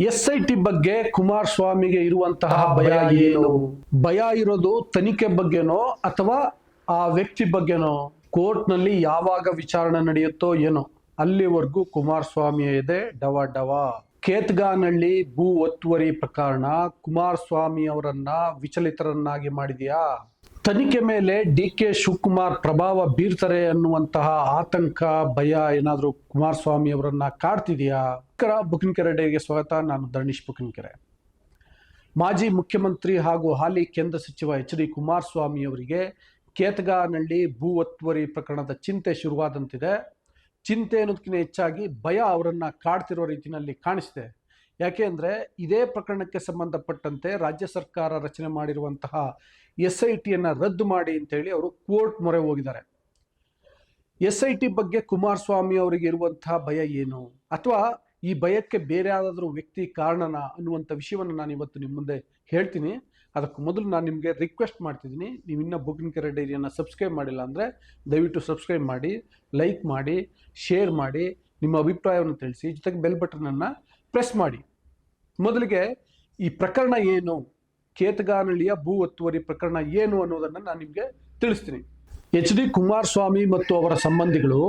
S I T ಬಗ್ಗೆ ಕುಮಾರಸ್ವಾಮಿಗೆ ಇರುವಂತಹ ಭಯ ಏನು? ಭಯ ಇರೋದು ತನಿಖೆ ಬಗ್ಗೆನೋ ಅಥವಾ ಆ ವ್ಯಕ್ತಿ ಬಗ್ಗೆನೋ? ಕೋರ್ಟ್ನಲ್ಲಿ ಯಾವಾಗ ವಿಚಾರಣೆ ನಡೆಯುತ್ತೋ ಏನೋ? ಅಲ್ಲಿವರೆಗೂ ಕುಮಾರಸ್ವಾಮಿ ಇದೆ. ಡವ ಡವ. ಕೇತ್ಗಾನಹಳ್ಳಿ ಭೂ ಒತ್ತುವರಿ ಪ್ರಕರಣ. ಕುಮಾರಸ್ವಾಮಿ ಅವರನ್ನ ವಿಚಲಿತರನ್ನಾಗಿ ಮಾಡಿದೆಯಾ? ತನಿಖೆ ಮೇಲೆ ಡಿ ಕೆ ಶಿವಕುಮಾರ್ ಪ್ರಭಾವ ಬೀರ್ತಾರೆ ಅನ್ನುವಂತಹ ಆತಂಕ, ಭಯ ಏನಾದರೂ ಕುಮಾರಸ್ವಾಮಿ ಅವರನ್ನ ಕಾಡ್ತಿದೆಯಾ? ಬುಕ್ಕಿನಕೆರೆ ಡೇಗೆ ಸ್ವಾಗತ. ನಾನು ಧರಣೀಶ್ ಬುಕ್ಕಿನಕೆರೆ ಮಾಜಿ ಮುಖ್ಯಮಂತ್ರಿ ಹಾಗೂ ಹಾಲಿ ಕೇಂದ್ರ ಸಚಿವ ಎಚ್ ಡಿ ಕುಮಾರಸ್ವಾಮಿ ಅವರಿಗೆ ಕೇತಗಾನಹಳ್ಳಿ ಭೂ ಒತ್ತುವರಿ ಪ್ರಕರಣದ ಚಿಂತೆ ಶುರುವಾದಂತಿದೆ. ಚಿಂತೆ ಅನ್ನೋದಕ್ಕಿಂತ ಹೆಚ್ಚಾಗಿ ಭಯ ಅವರನ್ನು ಕಾಡ್ತಿರೋ ರೀತಿಯಲ್ಲಿ ಕಾಣಿಸಿದೆ ಯಾಕೆ ಅಂದರೆ ಇದೇ ಪ್ರಕರಣಕ್ಕೆ ಸಂಬಂಧಪಟ್ಟಂತೆ ರಾಜ್ಯ ಸರ್ಕಾರ ರಚನೆ ಮಾಡಿರುವಂತಹ ಎಸ್ ಐ ಟಿಯನ್ನು ರದ್ದು ಮಾಡಿ ಅಂತೇಳಿ ಅವರು ಕೋರ್ಟ್ ಮೊರೆ ಹೋಗಿದ್ದಾರೆ. ಎಸ್ ಐ ಟಿ ಬಗ್ಗೆ ಕುಮಾರಸ್ವಾಮಿ ಅವರಿಗೆ ಇರುವಂತಹ ಭಯ ಏನು? ಅಥವಾ ಈ ಭಯಕ್ಕೆ ಬೇರೆ ಯಾವುದಾದ್ರೂ ವ್ಯಕ್ತಿ ಕಾರಣನ ಅನ್ನುವಂಥ ವಿಷಯವನ್ನು ನಾನು ಇವತ್ತು ನಿಮ್ಮ ಮುಂದೆ ಹೇಳ್ತೀನಿ. ಅದಕ್ಕೆ ಮೊದಲು ನಾನು ನಿಮಗೆ ರಿಕ್ವೆಸ್ಟ್ ಮಾಡ್ತಿದ್ದೀನಿ. ನೀವು ಇನ್ನೂ ಬುಕಿಂಗ್ ಡೈರಿಯನ್ನು ಸಬ್ಸ್ಕ್ರೈಬ್ ಮಾಡಿಲ್ಲ ಅಂದರೆ ದಯವಿಟ್ಟು ಸಬ್ಸ್ಕ್ರೈಬ್ ಮಾಡಿ ಲೈಕ್ ಮಾಡಿ ಶೇರ್ ಮಾಡಿ, ನಿಮ್ಮ ಅಭಿಪ್ರಾಯವನ್ನು ತಿಳಿಸಿ. ಜೊತೆಗೆ ಬೆಲ್ ಬಟನನ್ನು ಪ್ರೆಸ್ ಮಾಡಿ. ಮೊದಲಿಗೆ ಈ ಪ್ರಕರಣ ಏನು? ಕೇತಗಾನಹಳ್ಳಿಯ ಭೂ ಒತ್ತುವರಿ ಪ್ರಕರಣ ಏನು ಅನ್ನೋದನ್ನು ನಾನು ನಿಮಗೆ ತಿಳಿಸ್ತೀನಿ. ಎಚ್ ಡಿ ಕುಮಾರಸ್ವಾಮಿ ಮತ್ತು ಅವರ ಸಂಬಂಧಿಗಳು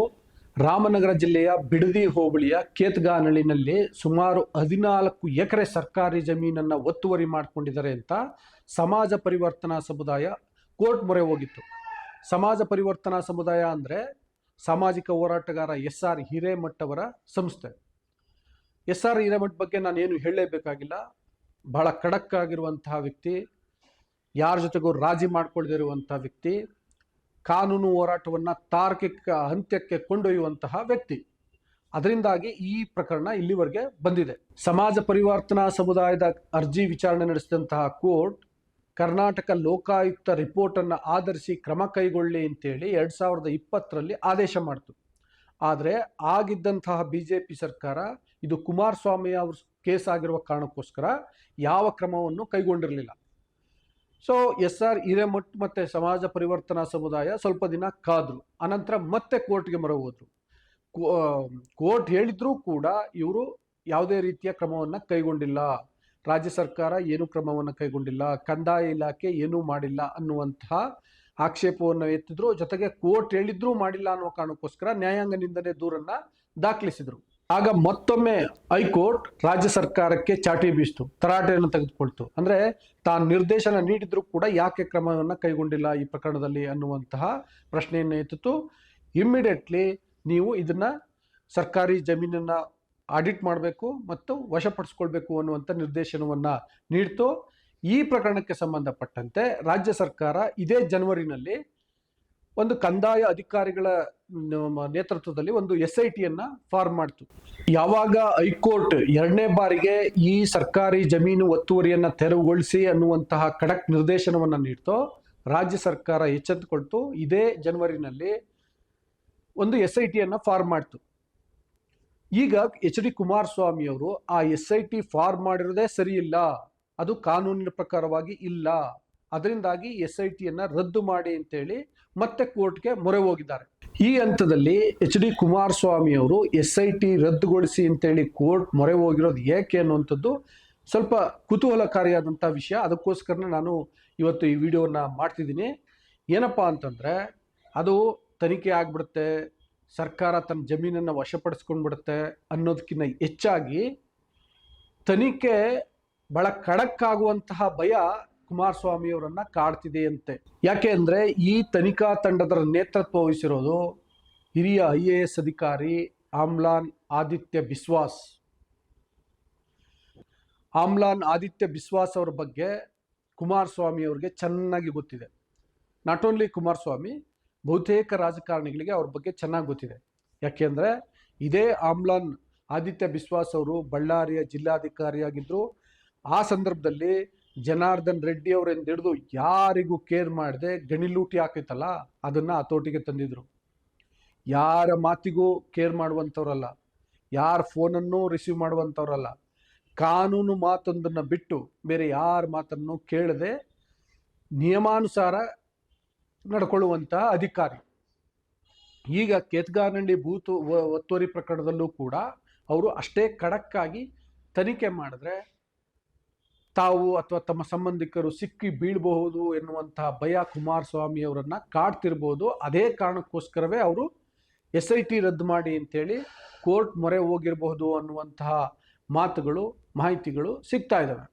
ರಾಮನಗರ ಜಿಲ್ಲೆಯ ಬಿಡದಿ ಹೋಬಳಿಯ ಕೇತಗಾನಹಳ್ಳಿನಲ್ಲಿ ಸುಮಾರು ಹದಿನಾಲ್ಕು ಎಕರೆ ಸರ್ಕಾರಿ ಜಮೀನನ್ನು ಒತ್ತುವರಿ ಮಾಡಿಕೊಂಡಿದ್ದಾರೆ ಅಂತ ಸಮಾಜ ಪರಿವರ್ತನಾ ಸಮುದಾಯ ಕೋರ್ಟ್ ಮೊರೆ ಹೋಗಿತ್ತು. ಸಮಾಜ ಪರಿವರ್ತನಾ ಸಮುದಾಯ ಅಂದರೆ ಸಾಮಾಜಿಕ ಹೋರಾಟಗಾರ ಎಸ್ ಆರ್ ಹಿರೇಮಠ್ ಅವರ ಸಂಸ್ಥೆ. ಎಸ್ ಆರ್ ಹಿರೇಮಠ್ ಬಗ್ಗೆ ನಾನು ಏನು ಹೇಳಲೇಬೇಕಾಗಿಲ್ಲ. ಬಹಳ ಖಡಕ್ ಆಗಿರುವಂತಹ ವ್ಯಕ್ತಿ, ಯಾರ ಜೊತೆಗೂ ರಾಜಿ ಮಾಡಿಕೊಳ್ಳದಿರುವಂತಹ ವ್ಯಕ್ತಿ, ಕಾನೂನು ಹೋರಾಟವನ್ನು ತಾರ್ಕಿಕ ಅಂತ್ಯಕ್ಕೆ ಕೊಂಡೊಯ್ಯುವಂತಹ ವ್ಯಕ್ತಿ. ಅದರಿಂದಾಗಿ ಈ ಪ್ರಕರಣ ಇಲ್ಲಿವರೆಗೆ ಬಂದಿದೆ. ಸಮಾಜ ಪರಿವರ್ತನಾ ಸಮುದಾಯದ ಅರ್ಜಿ ವಿಚಾರಣೆ ನಡೆಸಿದಂತಹ ಕೋರ್ಟ್, ಕರ್ನಾಟಕ ಲೋಕಾಯುಕ್ತ ರಿಪೋರ್ಟನ್ನು ಆಧರಿಸಿ ಕ್ರಮ ಕೈಗೊಳ್ಳಿ ಅಂತೇಳಿ ಎರಡು ಸಾವಿರದ ಇಪ್ಪತ್ತರಲ್ಲಿ ಆದೇಶ ಮಾಡಿತು. ಆದರೆ, ಆಗಿದ್ದಂತಹ ಬಿ ಜೆ ಪಿ ಸರ್ಕಾರ ಇದು ಕುಮಾರಸ್ವಾಮಿ ಅವ್ರ ಕೇಸ್ ಆಗಿರುವ ಕಾರಣಕ್ಕೋಸ್ಕರ ಯಾವ ಕ್ರಮವನ್ನು ಕೈಗೊಂಡಿರಲಿಲ್ಲ. ಸೊ ಎಸ್ ಆರ್ ಹಿರೇಮಠ್ ಮತ್ತು ಸಮಾಜ ಪರಿವರ್ತನಾ ಸಮುದಾಯ ಸ್ವಲ್ಪ ದಿನ ಕಾದರು. ಅನಂತರ ಮತ್ತೆ ಕೋರ್ಟ್ಗೆ ಮೊರೆ ಹೋದರು. ಕೋರ್ಟ್ ಹೇಳಿದ್ರೂ ಕೂಡ ಇವರು ಯಾವುದೇ ರೀತಿಯ ಕ್ರಮವನ್ನು ಕೈಗೊಂಡಿಲ್ಲ. ರಾಜ್ಯ ಸರ್ಕಾರ ಏನು ಕ್ರಮವನ್ನು ಕೈಗೊಂಡಿಲ್ಲ. ಕಂದಾಯ ಇಲಾಖೆ ಏನೂ ಮಾಡಿಲ್ಲ ಅನ್ನುವಂತಹ ಆಕ್ಷೇಪವನ್ನು ಎತ್ತಿದ್ರು. ಜೊತೆಗೆ ಕೋರ್ಟ್ ಹೇಳಿದ್ರೂ ಮಾಡಿಲ್ಲ ಅನ್ನೋ ಕಾರಣಕ್ಕೋಸ್ಕರ ನ್ಯಾಯಾಂಗ ನಿಂದನೆ ದೂರನ್ನ ದಾಖಲಿಸಿದ್ರು. ಆಗ ಮತ್ತೊಮ್ಮೆ ಹೈಕೋರ್ಟ್ ರಾಜ್ಯ ಸರ್ಕಾರಕ್ಕೆ ಚಾಟಿ ಬೀಸ್ತು, ತರಾಟೆಯನ್ನು ತೆಗೆದುಕೊಳ್ತು. ಅಂದ್ರೆ ತಾನು ನಿರ್ದೇಶನ ನೀಡಿದ್ರು ಕೂಡ ಯಾಕೆ ಕ್ರಮವನ್ನು ಕೈಗೊಂಡಿಲ್ಲ ಈ ಪ್ರಕರಣದಲ್ಲಿ ಅನ್ನುವಂತಹ ಪ್ರಶ್ನೆಯನ್ನು ಎತ್ತಿತು. ಇಮ್ಮಿಡಿಯೇಟ್ಲಿ ನೀವು ಇದನ್ನ ಸರ್ಕಾರಿ ಜಮೀನನ್ನ ಆಡಿಟ್ ಮಾಡಬೇಕು ಮತ್ತು ವಶಪಡಿಸ್ಕೊಳ್ಬೇಕು ಅನ್ನುವಂಥ ನಿರ್ದೇಶನವನ್ನ ನೀಡ್ತು. ಈ ಪ್ರಕರಣಕ್ಕೆ ಸಂಬಂಧಪಟ್ಟಂತೆ ರಾಜ್ಯ ಸರ್ಕಾರ ಇದೇ ಜನವರಿನಲ್ಲಿ ಒಂದು ಕಂದಾಯ ಅಧಿಕಾರಿಗಳ ನೇತೃತ್ವದಲ್ಲಿ ಒಂದು ಎಸ್ ಐ ಟಿಯನ್ನ ಫಾರ್ಮ್ ಮಾಡ್ತು. ಯಾವಾಗ ಹೈಕೋರ್ಟ್ ಎರಡನೇ ಬಾರಿಗೆ ಈ ಸರ್ಕಾರಿ ಜಮೀನು ಒತ್ತುವರಿಯನ್ನ ತೆರವುಗೊಳಿಸಿ ಅನ್ನುವಂತಹ ಖಡಕ್ ನಿರ್ದೇಶನವನ್ನ ನೀಡ್ತೋ, ರಾಜ್ಯ ಸರ್ಕಾರ ಎಚ್ಚೆತ್ತುಕೊಳ್ತು, ಇದೇ ಜನವರಿನಲ್ಲಿ ಒಂದು ಎಸ್ ಐ ಟಿಯನ್ನು ಫಾರ್ಮ್ ಮಾಡ್ತು. ಈಗ ಎಚ್ ಡಿ ಕುಮಾರಸ್ವಾಮಿ ಅವರು, ಆ ಎಸ್ ಐ ಟಿ ಫಾರ್ಮ್ ಮಾಡಿರೋದೇ ಸರಿ ಇಲ್ಲ ಅದು ಕಾನೂನಿನ ಪ್ರಕಾರವಾಗಿ ಇಲ್ಲ ಅದರಿಂದಾಗಿ ಎಸ್ ಐ ಟಿಯನ್ನ ರದ್ದು ಮಾಡಿ ಅಂತೇಳಿ ಮತ್ತೆ ಕೋರ್ಟ್ಗೆ ಮೊರೆ ಹೋಗಿದ್ದಾರೆ. ಈ ಹಂತದಲ್ಲಿ ಎಚ್ ಡಿ ಕುಮಾರಸ್ವಾಮಿ ಅವರು ಎಸ್ ಐ ಟಿ ರದ್ದುಗೊಳಿಸಿ ಅಂತೇಳಿ ಕೋರ್ಟ್ ಮೊರೆ ಹೋಗಿರೋದು ಏಕೆ ಅನ್ನುವಂಥದ್ದು ಸ್ವಲ್ಪ ಕುತೂಹಲಕಾರಿಯಾದಂಥ ವಿಷಯ. ಅದಕ್ಕೋಸ್ಕರ ನಾನು ಇವತ್ತು ಈ ವಿಡಿಯೋನ ಮಾಡ್ತಿದ್ದೀನಿ. ಏನಪ್ಪ ಅಂತಂದರೆ ಅದು ತನಿಖೆ ಆಗ್ಬಿಡುತ್ತೆ, ಸರ್ಕಾರ ತನ್ನ ಜಮೀನನ್ನು ವಶಪಡಿಸ್ಕೊಂಡ್ಬಿಡುತ್ತೆ ಅನ್ನೋದಕ್ಕಿಂತ ಹೆಚ್ಚಾಗಿ ತನಿಖೆ ಬಹಳ ಖಡಕ್ಕಾಗುವಂತಹ ಭಯ ಕುಮಾರಸ್ವಾಮಿ ಅವರನ್ನ ಕಾಡ್ತಿದೆ ಅಂತೆ. ಯಾಕೆ ಅಂದ್ರೆ ಈ ತನಿಖಾ ತಂಡದ ನೇತೃತ್ವ ವಹಿಸಿರೋದು ಹಿರಿಯ ಐ ಎ ಎಸ್ ಅಧಿಕಾರಿ ಆಮ್ಲಾನ್ ಆದಿತ್ಯ ಬಿಸ್ವಾಸ್. ಆಮ್ಲಾನ್ ಆದಿತ್ಯ ಬಿಸ್ವಾಸ್ ಅವರ ಬಗ್ಗೆ ಕುಮಾರಸ್ವಾಮಿ ಅವ್ರಿಗೆ ಚೆನ್ನಾಗಿ ಗೊತ್ತಿದೆ. ನಾಟ್ ಓನ್ಲಿ ಕುಮಾರಸ್ವಾಮಿ, ಬಹುತೇಕ ರಾಜಕಾರಣಿಗಳಿಗೆ ಅವ್ರ ಬಗ್ಗೆ ಚೆನ್ನಾಗಿ ಗೊತ್ತಿದೆ. ಯಾಕೆಂದರೆ ಇದೇ ಆಮ್ಲಾನ್ ಆದಿತ್ಯ ಬಿಸ್ವಾಸ್ ಅವರು ಬಳ್ಳಾರಿಯ ಜಿಲ್ಲಾಧಿಕಾರಿಯಾಗಿದ್ದರು ಆ ಸಂದರ್ಭದಲ್ಲಿ ಜನಾರ್ದನ್ ರೆಡ್ಡಿ ಅವರಿಂದ ಹಿಡಿದು ಯಾರಿಗೂ ಕೇರ್ ಮಾಡದೆ ಗಣಿಲೂಟಿ ಹಾಕೈತಲ್ಲ, ಅದನ್ನು ಹತೋಟಿಗೆ ತಂದಿದ್ರು. ಯಾರ ಮಾತಿಗೂ ಕೇರ್ ಮಾಡುವಂಥವ್ರಲ್ಲ, ಯಾರ ಫೋನನ್ನು ರಿಸೀವ್ ಮಾಡುವಂಥವ್ರಲ್ಲ, ಕಾನೂನು ಮಾತೊಂದನ್ನು ಬಿಟ್ಟು ಬೇರೆ ಯಾರ ಮಾತನ್ನು ಕೇಳದೆ ನಿಯಮಾನುಸಾರ ನಡ್ಕೊಳ್ಳುವಂತಹ ಅಧಿಕಾರಿ. ಈಗ ಕೇತ್ಗಾನಹಳ್ಳಿ ಭೂತು ಒತ್ತುವರಿ ಪ್ರಕರಣದಲ್ಲೂ ಕೂಡ ಅವರು ಅಷ್ಟೇ ಖಡಕ್ಕಾಗಿ ತನಿಖೆ ಮಾಡಿದ್ರೆ ತಾವು ಅಥವಾ ತಮ್ಮ ಸಂಬಂಧಿಕರು ಸಿಕ್ಕಿ ಬೀಳಬಹುದು ಎನ್ನುವಂತಹ ಭಯ ಕುಮಾರಸ್ವಾಮಿ ಅವರನ್ನ ಕಾಡ್ತಿರ್ಬೋದು. ಅದೇ ಕಾರಣಕ್ಕೋಸ್ಕರವೇ ಅವರು ಎಸ್ ಐ ಟಿ ರದ್ದು ಮಾಡಿ ಅಂತೇಳಿ ಕೋರ್ಟ್ ಮೊರೆ ಹೋಗಿರಬಹುದು ಅನ್ನುವಂತಹ ಮಾತುಗಳು, ಮಾಹಿತಿಗಳು ಸಿಗ್ತಾ ಇದ್ದಾವೆ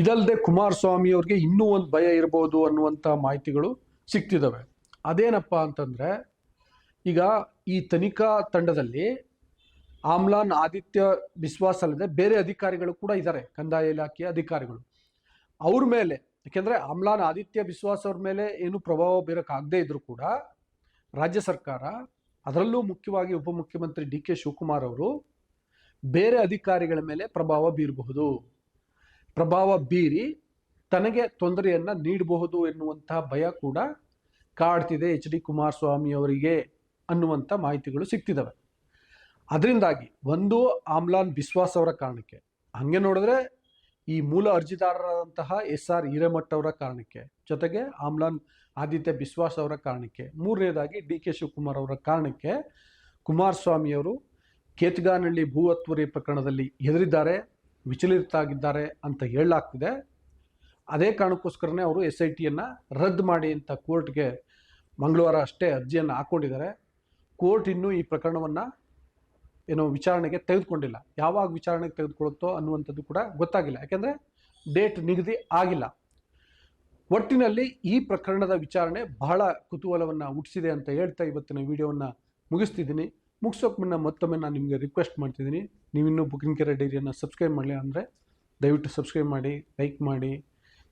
ಇದಲ್ಲದೆ ಕುಮಾರಸ್ವಾಮಿ ಅವ್ರಿಗೆ ಇನ್ನೂ ಒಂದು ಭಯ ಇರಬಹುದು ಅನ್ನುವಂಥ ಮಾಹಿತಿಗಳು ಸಿಗ್ತಿದ್ದಾವೆ ಅದೇನಪ್ಪ ಅಂತಂದ್ರೆ, ಈಗ ಈ ತನಿಖಾ ತಂಡದಲ್ಲಿ ಆಮ್ಲಾನ್, ಆದಿತ್ಯ ಬಿಸ್ವಾಸ್ ಅಲ್ಲದೆ ಬೇರೆ ಅಧಿಕಾರಿಗಳು ಕೂಡ ಇದ್ದಾರೆ ಕಂದಾಯ ಇಲಾಖೆಯ ಅಧಿಕಾರಿಗಳು. ಅವ್ರ ಮೇಲೆ, ಯಾಕೆಂದ್ರೆ ಆಮ್ಲಾನ್, ಆದಿತ್ಯ ಬಿಸ್ವಾಸ್ ಅವ್ರ ಮೇಲೆ ಏನು ಪ್ರಭಾವ ಬೀರೋಕ್ಕಾಗದೇ ಇದ್ದರೂ ಕೂಡ ರಾಜ್ಯ ಸರ್ಕಾರ, ಅದರಲ್ಲೂ ಮುಖ್ಯವಾಗಿ ಉಪಮುಖ್ಯಮಂತ್ರಿ ಡಿ ಕೆ ಶಿವಕುಮಾರ್ ಅವರು ಬೇರೆ ಅಧಿಕಾರಿಗಳ ಮೇಲೆ ಪ್ರಭಾವ ಬೀರಬಹುದು. ಪ್ರಭಾವ ಬೀರಿ ತನಗೆ ತೊಂದರೆಯನ್ನ ನೀಡಬಹುದು ಎನ್ನುವಂತಹ ಭಯ ಕೂಡ ಕಾಡ್ತಿದೆ ಎಚ್ ಡಿ ಕುಮಾರಸ್ವಾಮಿ ಅವರಿಗೆ ಅನ್ನುವಂಥ ಮಾಹಿತಿಗಳು ಸಿಗ್ತಿದ್ದಾವೆ ಅದರಿಂದಾಗಿ ಒಂದು ಆಮ್ಲಾನ್ ಬಿಸ್ವಾಸ್ ಅವರ ಕಾರಣಕ್ಕೆ. ಹಂಗೆ ನೋಡಿದ್ರೆ ಈ ಮೂಲ ಅರ್ಜಿದಾರರಾದಂತಹ ಎಸ್ ಆರ್ ಹಿರೇಮಠ್ ಅವರ ಕಾರಣಕ್ಕೆ, ಜೊತೆಗೆ ಆಮ್ಲಾನ್ ಆದಿತ್ಯ ಬಿಸ್ವಾಸ್ ಅವರ ಕಾರಣಕ್ಕೆ, ಮೂರನೇದಾಗಿ ಡಿ ಕೆ ಶಿವಕುಮಾರ್ ಅವರ ಕಾರಣಕ್ಕೆ ಕುಮಾರಸ್ವಾಮಿಯವರು ಕೇತಗಾನಹಳ್ಳಿ ಭೂ ಒತ್ತುವರಿ ಪ್ರಕರಣದಲ್ಲಿ ಹೆದರಿದ್ದಾರೆ, ವಿಚಲಿತರಾಗಿದ್ದಾರೆ ಅಂತ ಹೇಳಲಾಗ್ತಿದೆ. ಅದೇ ಕಾರಣಕ್ಕೋಸ್ಕರನೇ ಅವರು ಎಸ್ ಐ ಟಿಯನ್ನು ರದ್ದು ಮಾಡಿ ಅಂತ ಕೋರ್ಟ್ಗೆ ಮಂಗಳವಾರ ಅಷ್ಟೇ ಅರ್ಜಿಯನ್ನು ಹಾಕ್ಕೊಂಡಿದ್ದಾರೆ ಕೋರ್ಟ್ ಇನ್ನೂ ಈ ಪ್ರಕರಣವನ್ನು ಏನೋ ವಿಚಾರಣೆಗೆ ತೆಗೆದುಕೊಂಡಿಲ್ಲ. ಯಾವಾಗ ವಿಚಾರಣೆಗೆ ತೆಗೆದುಕೊಳ್ಳುತ್ತೋ ಅನ್ನುವಂಥದ್ದು ಕೂಡ ಗೊತ್ತಾಗಿಲ್ಲ. ಯಾಕೆಂದರೆ ಡೇಟ್ ನಿಗದಿ ಆಗಿಲ್ಲ. ಒಟ್ಟಿನಲ್ಲಿ ಈ ಪ್ರಕರಣದ ವಿಚಾರಣೆ ಬಹಳ ಕುತೂಹಲವನ್ನು ಹುಟ್ಟಿಸಿದೆ ಅಂತ ಹೇಳ್ತಾ ಇವತ್ತಿನ ವಿಡಿಯೋವನ್ನು ಮುಗಿಸ್ತಿದ್ದೀನಿ. ಮುಗಿಸೋಕೆ ಮುನ್ನ ಮತ್ತೊಮ್ಮೆ ನಾನು ನಿಮಗೆ ರಿಕ್ವೆಸ್ಟ್ ಮಾಡ್ತಿದ್ದೀನಿ. ನೀವಿನ್ನೂ ಬುಕಿಂಗ್ ಕೆರೆ ಡೈರಿಯನ್ನು ಸಬ್ಸ್ಕ್ರೈಬ್ ಮಾಡಲಿ ಅಂದರೆ ದಯವಿಟ್ಟು ಸಬ್ಸ್ಕ್ರೈಬ್ ಮಾಡಿ ಲೈಕ್ ಮಾಡಿ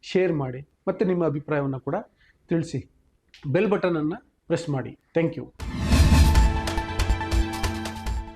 ಶೇರ್ ಮಾಡಿ ಮತ್ತು ನಿಮ್ಮ ಅಭಿಪ್ರಾಯವನ್ನು ಕೂಡ ತಿಳಿಸಿ. ಬೆಲ್ ಬಟನನ್ನು ಪ್ರೆಸ್ ಮಾಡಿ. Thank you